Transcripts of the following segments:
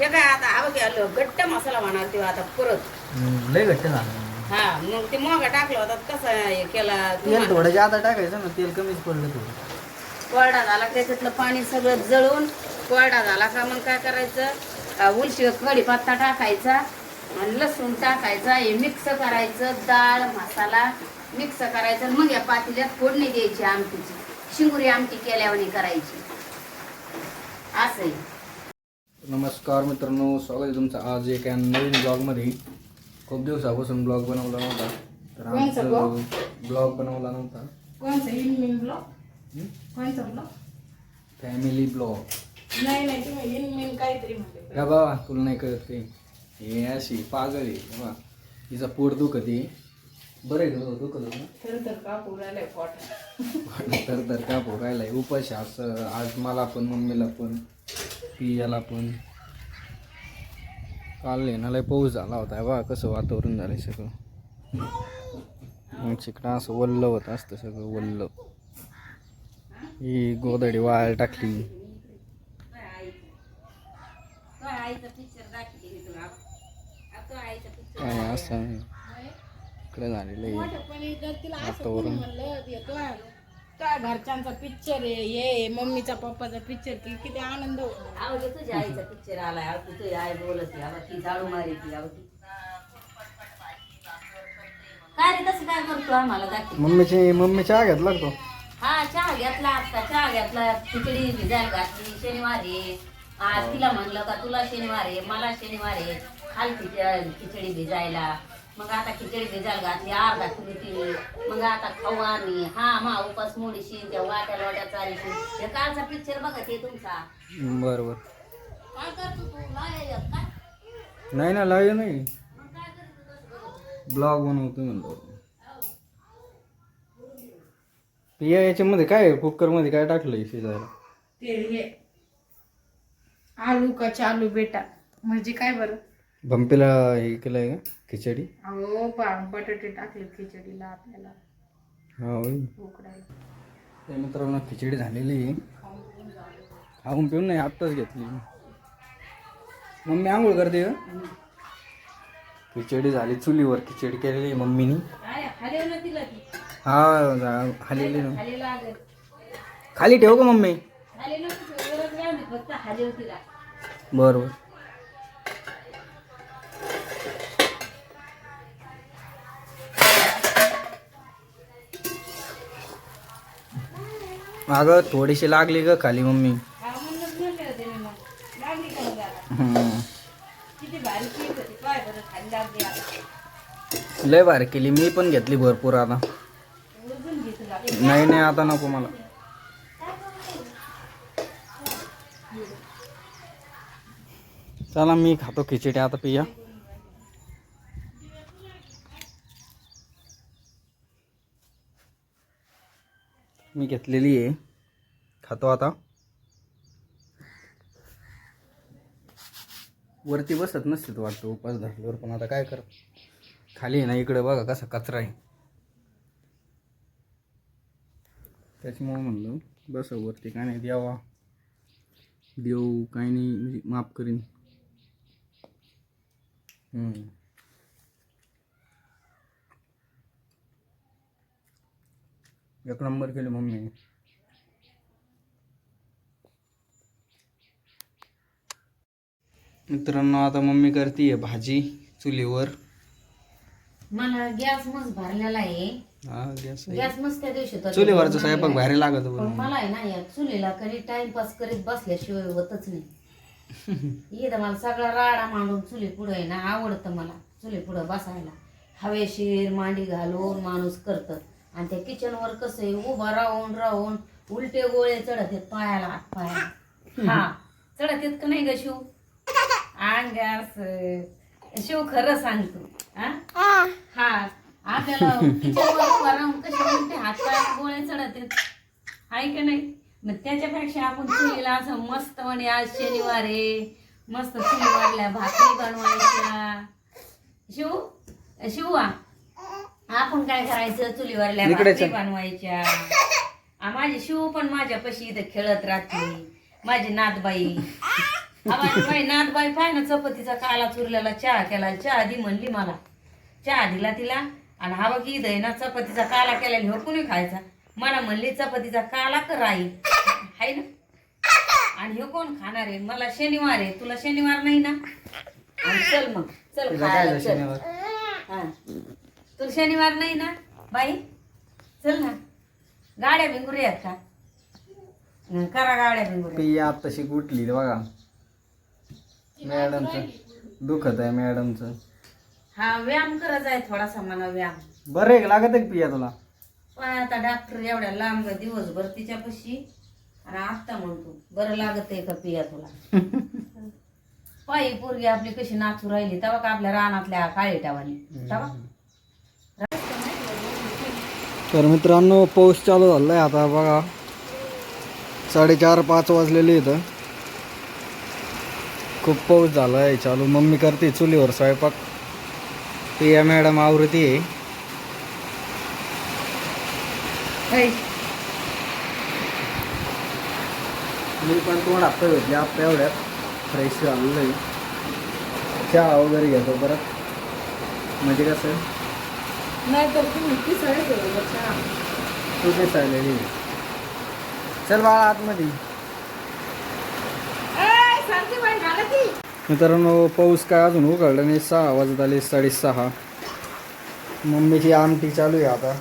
हे काय आता बघ आलं घट्ट मसाला होणार तेव्हा आता परत. हम्म, लय घट्ट झालं. हा मग ते मोगा टाकलं होता कसं हे केला? तेल थोडं जादा टाकायचं ना तेल कमीच पडलं थोडं. कोरडा झाला का त्याच्यातलं पाणी सगळं जळून कोरडा झाला का मग काय करायचं? उलशी कढीपत्ता टाकायचा आणि लसूण टाकायचा हे मिक्स करायचं डाळ मसाला मिक्स करायचं आणि मग या पातेल्यात फोडणी द्यायची आमटीची. शिंगुरी आमटी केल्यावानी करायची. असं नमस्कार मित्रांनो स्वागत आहे तुमचं आज एका नवीन ब्लॉगमध्ये खूप दिवसापासून ब्लॉग बनवला नव्हता तर कोणचा आज ब्लॉग बनवला नव्हता. कोणचं? इनमिन ब्लॉग कोणचा ब्लॉग फॅमिली ब्लॉग नाही नाही तुम्ही इनमिन काहीतरी म्हणते का बाबा तुला नाही कळत काही. हे अशी पागल आहे तिचा पोट दुखत आहे. बरं आहे का दुखत होतं? तर तर का पुरायला पोट तर तर का राहिलाय. उपाशी असं आज मला पण मम्मीला पण. पियाला पण काल आहे ना लय पाऊस झाला होता बा कसं वातावरण झालंय सगळं. मग चिकडं असं वल्ल होत असतं सगळं वल्ल ही गोदडी वाळ टाकली. काय असं इकडे झालेलं आहे वातावरण. काय घरच्यांचा पिक्चर आहे हे मम्मीचा पप्पाचा पिक्चर की किती आनंद होतो. अहो हे तुझ्या आईचा पिक्चर आलाय. अहो तू तुझी आई बोलत आहे. अहो ती झाडू मारी ती अहो ती. काय रे तसं काय करतो आम्हाला दाखव. मम्मीची मम्मी चहा घेतला का तो? हा चहा घेतला आता. चहा घेतला. खिचडी भिजायला घातली. शनिवार आहे. आज तिला म्हणलं का तुला शनिवार आहे मला शनिवार आहे. खाल खिचडी भिजायला. मग आता खिचडी भिजायला घातली अर्धा किलो मग आता खाऊ आम्ही. हा मा उपास मोडीशी त्या वाट्या लोट्या चालीशी. हे कालचा पिक्चर बघा ते तुमचा. बरं बरं काय करतो तू? लाय काय नाही ना लावू नाही. ब्लॉग बनवतो म्हणतो. पिया याच्यामध्ये काय कुकरमध्ये काय टाकलंय शिजायला? ते हे आलू का चालू बेटा? म्हणजे काय बरं? भंपीला हे केलंय का? खिचडी? अहो पा बटाटे टाकले खिचडीला आपल्याला. हा होय. उकडायला ते मित्रांनो खिचडी झालेली आहे. खाऊन पिऊन नाही आत्ताच घेतली. मम्मी आंघोळ करते का? खिचडी झाली चुलीवर खिचडी केलेली आहे मम्मीनी. हा जा- खाल्लेली ना. खाली ठेव का मम्मी? खाली अगं थोडीशी लागली ग खाली मम्मी. लय भारी केली मी पण घेतली भरपूर आता. नाही नाही आता नको मला. चला मी खातो खिचडी आता पिया. मी घेतलेली आहे. खातो आता. वरती बसत नसते तो वाटतो उपास धरल्यावर पण आता काय कर खाली आहे ना इकडे बघा कसा कचरा आहे. त्याच्यामुळं म्हणलं बस वरती काय नाही द्यावा. देऊ काय नाही म्हणजे माफ करीन. एक नंबर केली मम्मी. मित्रांनो आता मम्मी करते भाजी चुलीवर. मला गॅस मस्त भरलेला आहे. हा गॅस आहे. गॅस मस्त त्या दिवशी होता. चुलीवरचा स्वयंपाक भारी लागत पण बरं मला आहे ना या चुलीला कधी टाइमपास करीत बसल्याशिवाय होतच नाही. इथं मला सगळा राडा मांडून चुली पुढं आहे ना आवडतं मला चुली पुढं बसायला. हवेशीर मांडी घालून माणूस करतं. आणि त्या किचनवर कसं आहे उभं राहून राहून उलटे गोळे चढत आहेत पायाला हात पायाला. हा. चढत येत का नाही ग शिव? अंगास शिव खरं सांगतो. हा? हा. आपल्याला किचनवर उभं राहून कसे उलटे हात पायाला गोळे चढत आहेत आहे का नाही? मग त्याच्यापेक्षा आपण चुलीला असं मस्त म्हणे आज शनिवार आहे. मस्त चुलीवरल्या भाकरी बनवायच्या. शिव? शिवा आपण काय करायचं? चुलीवरल्या इकडे भाकरी चल. बनवायच्या. आ, माझी शिव पण माझ्यापाशी इथं खेळत राहते. माझी नातबाई. बाई नाथ बाई पाय ना चपातीचा काला चुरलेला चहा केला. चहा दी म्हणली मला. चहा दिला तिला. आणि हा बघ इथं आहे ना चपातीचा काला केलेला हो कुणी खायचा? मला म्हणली चपातीचा काला कर आई. हाय ना? आणि हे कोण खाणार आहे? मला शनिवार आहे. तुला शनिवार नाही ना? आणि चल मग. चल तिला खायला काय चल. शनिवार? हा. तुला शनिवार नाही ना बाई? चल ना. गाड्या भिंगुरी आहेत का? हं, करा गाड्या भिंगुरी पिया आत्ताशी कुठली बघा. मॅडमचं. दुखत आहे मॅडमचं. हा व्यायाम करायचा आहे थोडासा मला व्यायाम. बरं आहे का? लागत आहे का पिया तुला? पण आता डॉक्टर एवढ्या लांब दिवसभर तिच्यापाशी. आणि आत्ता म्हणतो बरं लागत आहे का पिया तुला? पायी पोरगी आपली कशी नाचू राहिली तेव्हा का आपल्या रानातल्या काळी टावानी तेव्हा? तर मित्रांनो पाऊस चालू झाला आहे आता बघा. साडेचार पाच वाजलेले इथं. खूप पाऊस झाला आहे चालू. मम्मी करते चुलीवर स्वयंपाक. पिया मॅडम आवृत्ती आहे. मी पण तोंड हप्ता घेतले आपल्या एवढ्यात. फ्रेश झालेलं आहे चहा वगैरे घेतो परत. म्हणजे कसं? नाही तर चाललेली चल बाळा आतमध्ये. मित्रांनो पाऊस काय अजून उघडला नाही. सहा वाजत आले साडेसहा. मम्मीची आमटी चालू आहे आता.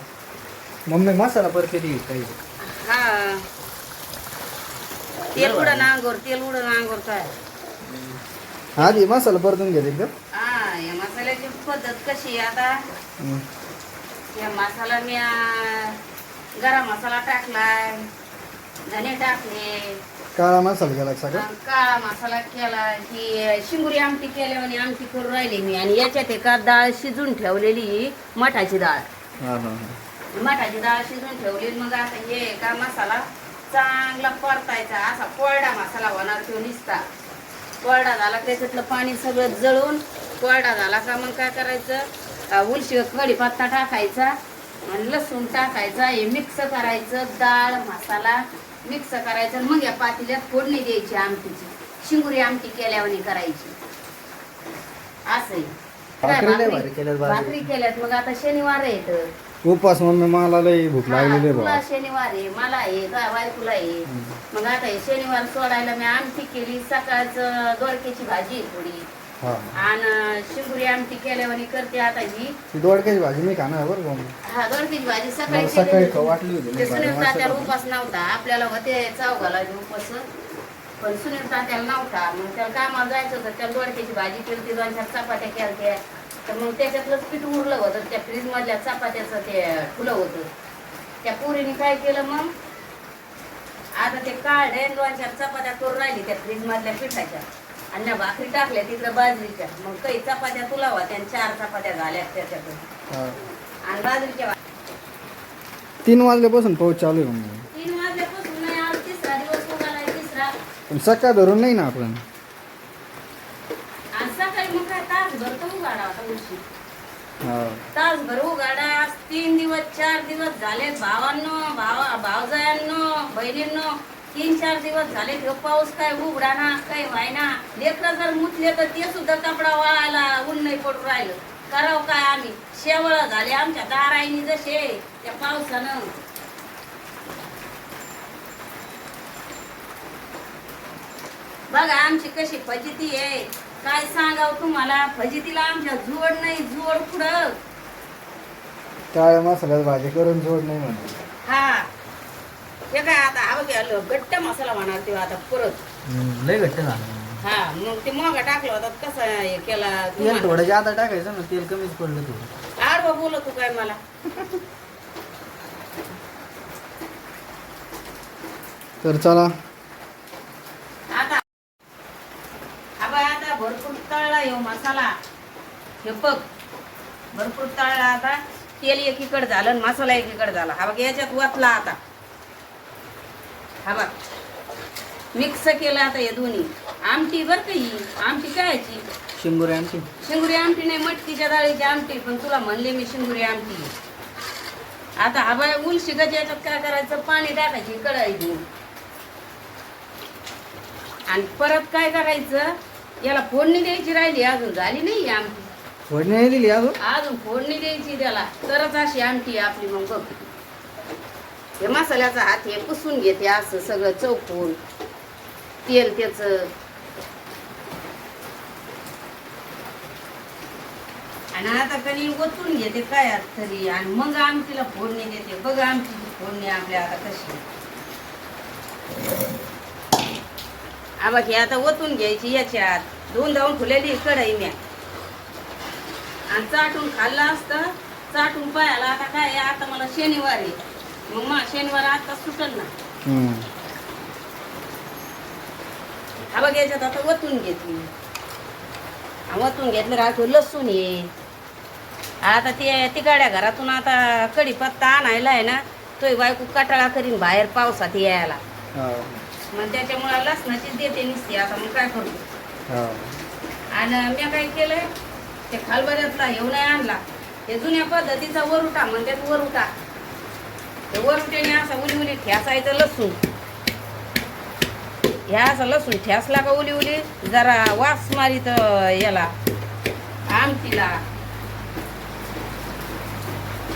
मम्मी मसाला परत ती काही? हा. तेल उडं अंगोर तेल उडं अंगोर काय? आधी मसाला परतून घेते हा मसाल्याची पद्धत कशी आता. या मसाला मी गरम मसाला टाकलाय धने टाकले. काळा मसाला गेला का सगळं? काळा मसाला केला की शिंगुरी आमटी केल्यावर आमटी करून राहिली मी. आणि याच्यात एका डाळ शिजून ठेवलेली मठाची डाळ. मठाची डाळ शिजून ठेवली. मग आता हे का मसाला चांगला परतायचा. असा कोरडा मसाला होणार तो निसता. कोरडा झाला त्याच्यातलं पाणी सगळं जळून कोरडा झाला का मग काय करायचं? उलशी कढीपत्ता टाकायचा आणि लसूण टाकायचा हे मिक्स करायचं डाळ मसाला मिक्स करायचं मग या पातेल्यात फोडणी द्यायची आमटीची. शिंगुरी आमटी केल्यावानी करायची. असं भाकरी लय केल्यात बाजरी. भाकरी केल्यात. मग आता शनिवार येत उपास मम्मी मला लई भूक लागलेली आहे तुला शनिवार आहे मला आहे काय बायकोला आहे. मग आता हे शनिवार सोडायला मी आमटी केली सकाळचं दोडक्याची भाजी आहे थोडी. हां. आणि शिंगुरी आमटी केल्यावानी करते आता ही ती दोडक्याची भाजी मी खाणार बरं का. हा दोडक्याची भाजी मला सकाळी सकाळी वाटली होती ते सुनील भाजी तात्याला उपास नव्हता. आपल्याला होते चौघाला उपास. पण सुनील तात्याला नव्हता. मग त्याला कामाला जायचं होतं त्याला दोडक्याची भाजी केली दोन चार चपात्या केल्या तर मग त्याच्यातलंच पीठ उरलं होतं त्या फ्रीज मधल्या चपात्याचं ते फुलं होतं. त्या पुरीने काय केलं मग? आता ते काढे दोन चार चपात्या करून राहिली त्या फ्रीज मधल्या पिठाच्या. आणि त्या भाकरी टाकल्या तिकडे बाजरीच्या. मग काही चपात्या तुला होत्या आणि चार चपात्या झाल्या त्याच्यातून. हां. आणि बाजरीच्या तीन वाजल्यापासून पाऊस चालू आहे मम्मी तीन वाजल्यापासून नाही आज तिसरा दिवस उगाला तिसरा. पण सकाळ धरून नाही ना आपण. आणि सकाळी मग काय तासभर तर उघाडा होता उशी हां. तासभर आज तीन दिवस चार दिवस झाले भावांनो भावा भावजायांनो बहिणींनो. तीन चार दिवस झाले ह्यो पाऊस काय उघडा ना काय व्हायना. लेकरं जर मुतले तर ते सुद्धा कपडा वाळायला ऊन नाही पडून राहिलं. करावं काय आम्ही? शेवळ झाले आमच्या दाराईनी जसे त्या पावसानं. बघा आमची कशी फजिती आहे. काय सांगाव तुम्हाला? फजितीला आमच्या जोड नाही जोड पुढं काळ्या मसाल्यात भाजी करून जोड नाही म्हणून. हा. हे काय आता हा बघ आलं गट्ट मसाला म्हणणार तेव्हा आता परत. लय घट्ट झालं. हा मग ते मोगा टाकला होता कसा हे केला तेल थोडं जादा टाकायचं ना तेल कमीच पडलं थोडं. आडवा बोलत तू काय मला. तर चला. आता हा बाय आता भरपूर तळला येऊ मसाला. हे बघ भरपूर तळला आता. तेल एकीकडे झालं आणि मसाला एकीकडे झाला. हा बघ याच्यात वाचला आता. हा बघ. मिक्स केलं आता हे दोन्ही. आमटी बरं का ही? आमटी कायची? शिंगोरी आमची शिंगुरी आमटी नाही मटकीच्या डाळीची आमटी पण तुला म्हणले मी शिंगुरी आमटी आता हा बाय उल शिकायच्या याच्यात काय करायचं? पाणी टाकायची कढाई घेऊन. आणि परत काय करायचं? याला फोडणी द्यायची राहिली अजून झाली नाही आमटी. फोडणी नाही दिली अजून? अजून फोडणी द्यायची त्याला. तरच अशी आमटी आपली मग बघ. हे मसाल्याचा हात हे पुसून घेते असं सगळं चौकून. तेल त्याच. आणि आता कधी ओतून घेते काय तरी. आणि मग आमटीला फोडणी देते. बघ आमटीची फोडणी आपल्या आता कशी आबा हे आता ओतून घ्यायची याच्यात दोन धावून फुलेली कढाई म्या. आणि चाटून खाल्लं असतं. चाटून पायाला आता काय आहे, आता मला शनिवारी मग मा शनिवार आता सुटल ना. हम्म. हा बघ याच्यात आता वतून घेतली. हा, वतून घेतलं राहतो लसूण ये आता ते घरातून आता कढीपत्ता आणायला आहे ना तोय बायको कटाळा करीन बाहेर पावसात यायला. हा. मग त्याच्यामुळे लसणाची देते निसते आता मग काय करतो हा. आणि मी काय केलंय ते खालबऱ्यातला येऊ नाही आणला. ते जुन्या पद्धतीचा वरुटा म्हणतात वरुटा. ते वरुट्याने असा उली उली ठेसायचं लसूण. ह्या असं लसूण ठेसला का उली उली? जरा वास मारीत याला आमटीला.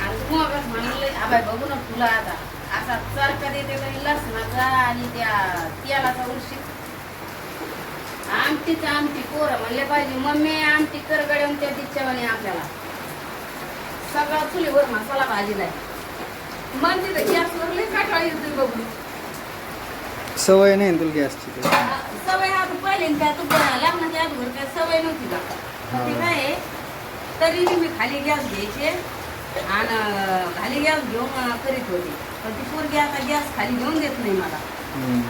आणि मग म्हणलं आबाय बघू ना तुला आता. असा चरका देते तरी लसणाचा आणि त्या तेलाचा उलशी. आमटीच आमटी पोरं म्हणले पाहिजे मम्मी आमटी कर गड्या त्या म्हणे आपल्याला. सगळा चुलीवर मसाला भाजीला मन तिथं गॅसवर लई काटाळी येते बघून सवय नाही ना तुला गॅसची ते. सवय हा तू पहिले न त्या तू लग्नाच्या आजवर काय सवय नव्हती का? पण ते काय आहे, तरी मी खाली गॅस घ्यायचे आणि खाली गॅस घेऊन अं, करीत होते. पण ती पोरगी आता गॅस खाली घेऊन देत नाही मला. हम्म.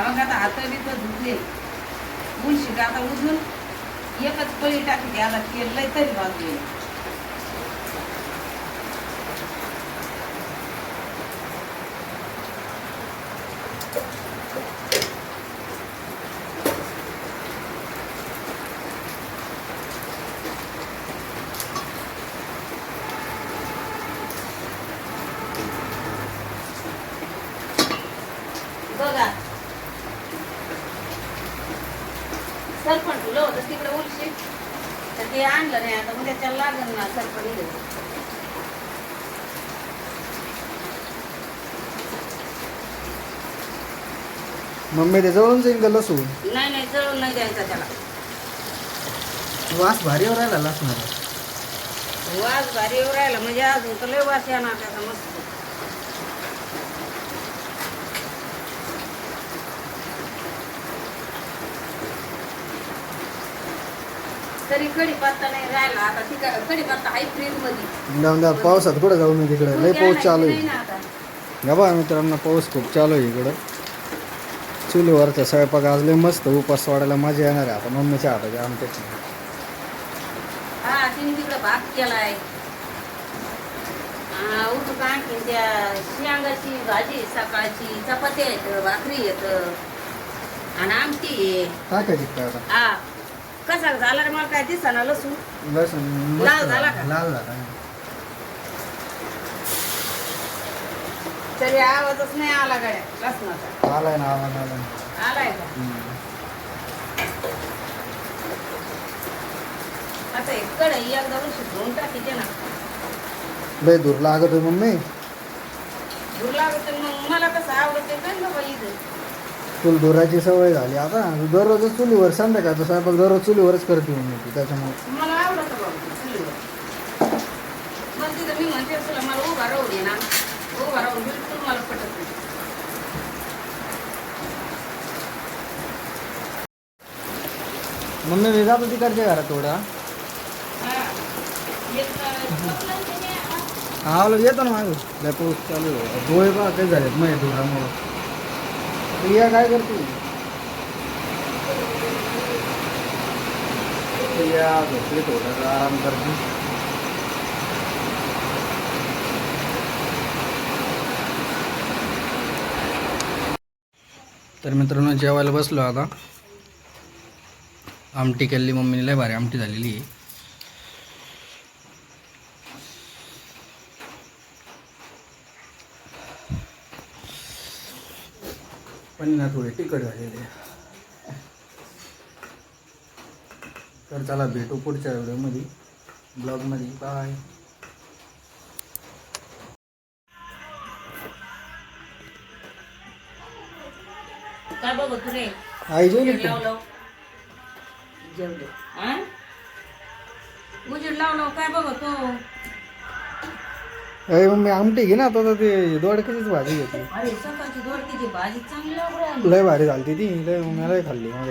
आता हात बित धुतले उलशी का आता उजून एकच पळी आता तेल लय तरी बघा सरपण तुला होतं तिकडे उलशी तर ते आणलं नाही आता उद्याच्या लागल ना सरपण इकडे. मम्मी ते जवळून जाईल का लसूण? नाही नाही जळून नाही द्यायचा त्याला. वास भारीवर राहिला लसणारा वास भारी राहिला म्हणजे अजून तर लय वास येणार त्याचा मस्त. तरी कढीपत्ता नाही राहिला. आता ती कढीपत्ता आहे फ्रीजमध्ये जाऊन द्या पावसात कुठं जाऊ मी तिकडे? लय पाऊस चालू आहे. गबा मित्रांनो पाऊस खूप चालू आहे इकडं. चुलीवरचा स्वयंपाक आज लय मस्त उपास वाढायला मजा येणार आहे. आता मम्मीच्या हाताच्या आमच्याची हा तिने तिकडे भात केलाय. उठून आणखीन त्या शेंगाची भाजी सकाळची. चपाती आहेत भाकरी येत आणि आमटी आहे. टाकायची हा. कसा झाला रे मला काय दिसना लसूण? लसूण मस्त लाल झाला का? लाल झाला. तरी आवाजच नाही आला गाड्या लसणाचा. आलाय ना आवाज आलाय आलाय का? हम्म. आता एक कढई एकदा वर्षी धुवून टाकीते ना. लय दूर लागत होय मम्मी. लागत तर मग मला कसं आवडते काय बाबा इथं? तुला धुराची सवय झाली. आता दररोजच चुलीवर संध्याकाळचा स्वयंपाक दररोज चुलीवरच करते मम्मी ती त्याच्यामुळे. मला आवडतं बाबा ते चुलीवर. मग तिथं मी म्हणते तुला मला उभा राहू दे ना. उभा राहून बिलकुल मला पटत नाही. मम्मी मी जातो तिकडच्या घरात थोडा. हा. एक, अं, चपलं ते नाही, हा. हा आलो येतो ना मागं. लय पाऊस चालू आहे. डोळे बा काही झालेत माझ्या धुरामुळं. प्रिया काय करते? प्रिया झोपली थोडं आराम करते. तर मित्रांनो जेवायला बसलो आता. आमटी केलेली मम्मीने लय भारी आमटी झालेली आहे. पण ना थोडी तिखट झालेली. आहे. तर चला भेटू पुढच्या व्हिडिओमध्ये. ब्लॉगमध्ये. बाय. काय बघ तू रे आई जेवली का? लावलं. जेवले. हा लावलं. काय बघतो अरे मम्मी आमटी घे ना आता ते दोडक्याचीच भाजी घेतली. अरे सकाळची दोडकीची भाजी चांगली लागू राहिली लय भारी झालती ती लय मला खाल्ली मग